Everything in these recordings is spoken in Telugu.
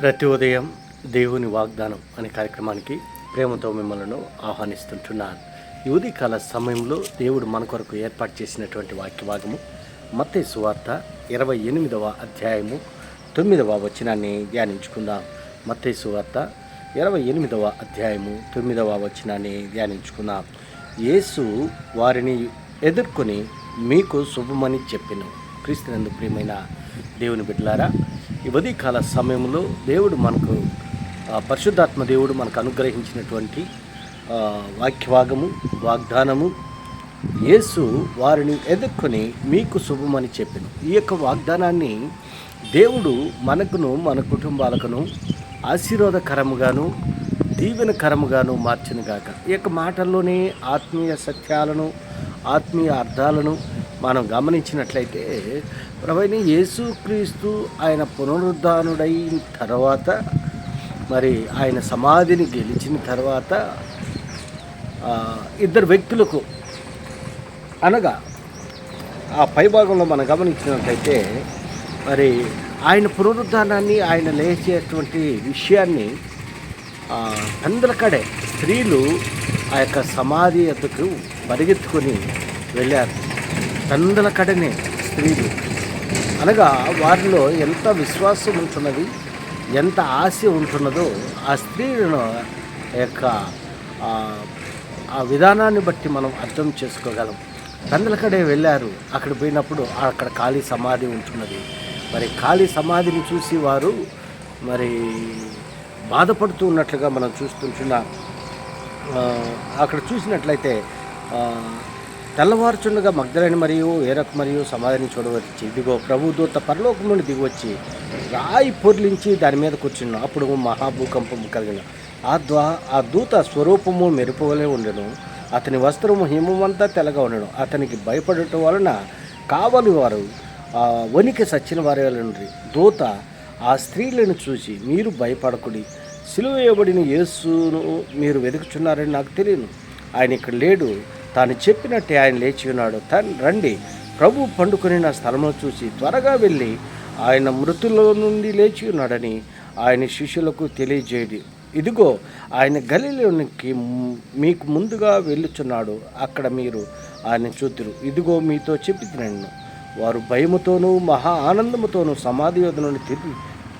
ప్రతి ఉదయం దేవుని వాగ్దానం అనే కార్యక్రమానికి ప్రేమతో మిమ్మల్ని ఆహ్వానిస్తుంటున్నాను. ఈ ఉదయకాల సమయంలో దేవుడు మన కొరకు ఏర్పాటు చేసినటువంటి వాక్య భాగము సువార్త ఇరవై ఎనిమిదవ అధ్యాయము తొమ్మిదవ వచనాన్ని ధ్యానించుకుందాం. మత్తే సువార్త ఇరవై ఎనిమిదవ అధ్యాయము తొమ్మిదవ వచనాన్ని ధ్యానించుకుందాం. యేసు వారిని ఎదుర్కొని మీకు శుభమని చెప్పిన. క్రీస్తునందు ప్రియమైన దేవుని బిడ్డలారా ఈ ఉదయకాల సమయంలో దేవుడు మనకు పరిశుద్ధాత్మ దేవుడు మనకు అనుగ్రహించినటువంటి వాక్యవాగము వాగ్దానము యేసు వారిని ఎదుర్కొని మీకు శుభమని చెప్పిన. ఈ యొక్క వాగ్దానాన్ని దేవుడు మనకును మన కుటుంబాలకును ఆశీర్వాదకరముగాను దీవెనకరముగాను మార్చినగాక. ఈ యొక్క మాటల్లోనే ఆత్మీయ సత్యాలను ఆత్మీయ అర్థాలను మనం గమనించినట్లయితే ప్రభైన యేసుక్రీస్తు ఆయన పునరుద్ధానుడైన తర్వాత మరి ఆయన సమాధిని గెలిచిన తర్వాత ఇద్దరు వ్యక్తులకు అనగా ఆ పైభాగంలో మనం గమనించినట్లయితే మరి ఆయన పునరుద్ధానాన్ని ఆయన లేచేటువంటి విషయాన్ని ఆ, అందరికడే స్త్రీలు ఆ యొక్క సమాధి ఎద్దుకు పరిగెత్తుకొని వెళ్ళారు. తండ్రుల కడనే స్త్రీలు. అనగా వారిలో ఎంత విశ్వాసం ఉంటున్నది ఎంత ఆశ ఉంటున్నదో ఆ స్త్రీలను యొక్క ఆ, విధానాన్ని బట్టి మనం అర్థం చేసుకోగలం. తండ్రులకడే వెళ్ళారు అక్కడ పోయినప్పుడు అక్కడ ఖాళీ సమాధి ఉంటున్నది. మరి ఖాళీ సమాధిని చూసి వారు మరి బాధపడుతూ ఉన్నట్లుగా మనం చూస్తుంటున్నాం. అక్కడ చూసినట్లయితే తెల్లవారుచుండగా మగ్ధులైన మరియు ఏరక్ మరియు సమాధిని చూడవచ్చు ఇదిగో ప్రభు దూత పరలోకం నుండి దిగివచ్చి రాయి పొర్లించి దాని మీద కూర్చున్నాను అప్పుడు మహాభూకంపం కలిగిన ఆ ద్వా ఆ దూత స్వరూపము మెరుపువలే ఉండను. అతని వస్త్రము హిమమంతా తెల్లగా ఉండను. అతనికి భయపడటం వలన కావలి వారు వనికి సచ్చిన వారి నుండి దూత ఆ స్త్రీలను చూసి మీరు భయపడకుడి. సిలువ వేయబడిన యేసును మీరు వెతుకుచున్నారని నాకు తెలియను. ఆయన ఇక్కడ లేడు. తాను చెప్పినట్టే ఆయన లేచి ఉన్నాడు. తన్ రండి. ప్రభు పండుకొని నా స్థలంలో చూసి త్వరగా వెళ్ళి ఆయన మృతుల నుండి లేచి ఉన్నాడని ఆయన శిష్యులకు తెలియజేయడి. ఇదిగో ఆయన గలిలోనికి మీకు ముందుగా వెళ్ళుచున్నాడు. అక్కడ మీరు ఆయన చూతురు. ఇదిగో మీతో చెప్పి నన్ను వారు భయముతోనూ మహా ఆనందముతోనూ సమాధి యొద్ద నుండి తిరిగి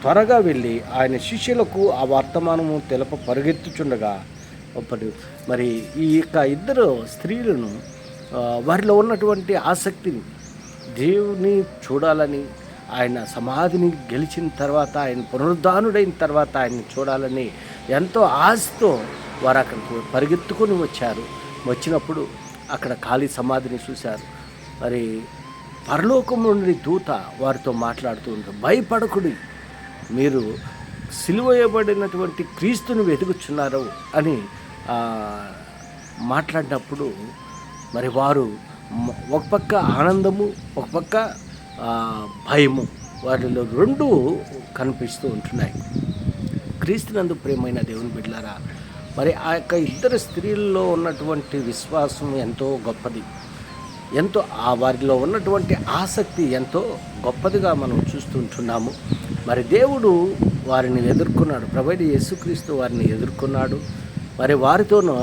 త్వరగా వెళ్ళి ఆయన శిష్యులకు ఆ వర్తమానము తెలప పరిగెత్తుచుండగా ఒకటి మరి ఈ యొక్క ఇద్దరు స్త్రీలను వారిలో ఉన్నటువంటి ఆసక్తిని దేవుని చూడాలని ఆయన సమాధిని గెలిచిన తర్వాత ఆయన పునరుద్ధానుడైన తర్వాత ఆయన్ని చూడాలని ఎంతో ఆశతో వారు అక్కడికి పరిగెత్తుకొని వచ్చారు. వచ్చినప్పుడు అక్కడ ఖాళీ సమాధిని చూశారు. మరి పరలోకం నుండి దూత వారితో మాట్లాడుతూ ఉంటారు భయపడకుడి. మీరు సిలువయబడినటువంటి క్రీస్తుని వెతుకుచున్నారు అని మాట్లాడినప్పుడు మరి వారు ఒక పక్క ఆనందము ఒక పక్క భయము. వారిలో రెండు కనిపిస్తూ ఉంటున్నాయి. క్రీస్తునందు ప్రేమైన దేవుని బిడ్డలారా మరి ఆ యొక్క ఇద్దరు స్త్రీల్లో ఉన్నటువంటి విశ్వాసం ఎంతో గొప్పది. ఎంతో ఆ వారిలో ఉన్నటువంటి ఆసక్తి ఎంతో గొప్పదిగా మనం చూస్తుంటున్నాము. మరి దేవుడు వారిని ఎదుర్కొన్నాడు. ప్రభైన యేసుక్రీస్తు వారిని ఎదుర్కొన్నాడు. మరి వారితోనూ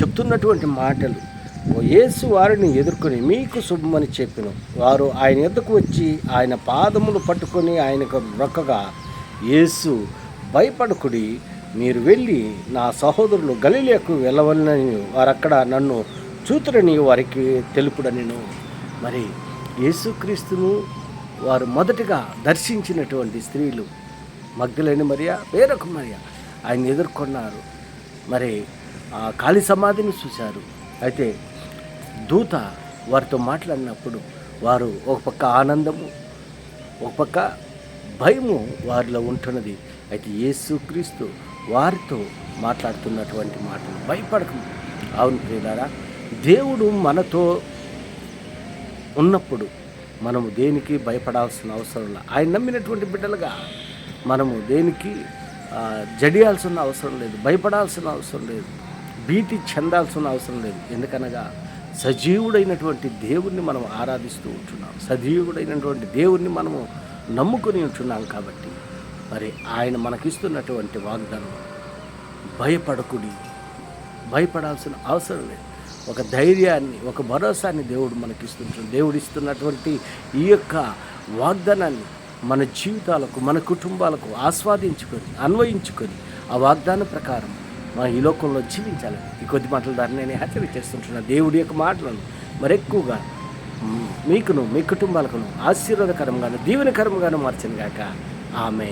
చెప్తున్నటువంటి మాటలు. ఓ యేసు వారిని ఎదుర్కొని మీకు శుభమని చెప్పిన. వారు ఆయన ఎద్దకు వచ్చి ఆయన పాదములు పట్టుకొని ఆయనకు మొక్కగా యేసు భయపడకుడి. మీరు వెళ్ళి నా సహోదరులు గలిలేకు వెళ్ళవలనని వారక్కడ నన్ను సూత్రని వారికి తెలుపుడనిను మరి యేసుక్రీస్తును వారు మొదటగా దర్శించినటువంటి స్త్రీలు మగ్ధులైన మరియా వేరొక మరియా ఆయన ఎదుర్కొన్నారు. మరి ఆ ఖాళీ సమాధిని చూశారు. అయితే దూత వారితో మాట్లాడినప్పుడు వారు ఒక పక్క ఆనందము ఒక పక్క భయము వారిలో ఉంటున్నది. అయితే యేసుక్రీస్తు వారితో మాట్లాడుతున్నటువంటి మాటలు భయపడకము. అవును ప్రియులారా దేవుడు మనతో ఉన్నప్పుడు మనము దేనికి భయపడాల్సిన అవసరం లేదు. ఆయన నమ్మినటువంటి బిడ్డలుగా మనము దేనికి జడియాల్సిన అవసరం లేదు భయపడాల్సిన అవసరం లేదు భీతి చెందాల్సిన అవసరం లేదు. ఎందుకనగా సజీవుడైనటువంటి దేవుణ్ణి మనం ఆరాధిస్తూ ఉంటున్నాం. సజీవుడైనటువంటి దేవుణ్ణి మనము నమ్ముకొని ఉంటున్నాం కాబట్టి మరి ఆయన మనకిస్తున్నటువంటి వాగ్దానం భయపడకుడి భయపడాల్సిన అవసరం లేదు. ఒక ధైర్యాన్ని ఒక భరోసాన్ని దేవుడు మనకి ఇస్తుంటాడు దేవుడు ఇస్తున్నటువంటి ఈ యొక్క వాగ్దానాన్ని మన జీవితాలకు మన కుటుంబాలకు ఆస్వాదించుకొని అన్వయించుకొని ఆ వాగ్దానం ప్రకారం మనం ఈ లోకంలో జీవించాలి ఈ కొద్ది మాటల ద్వారా నేను హెచ్చరిక చేస్తుంటున్నా. దేవుడి యొక్క మాటలను మరెక్కువగా మీకును మీ కుటుంబాలకును ఆశీర్వాదకరంగాను దీవెనకరంగాను మార్చను గాక ఆమె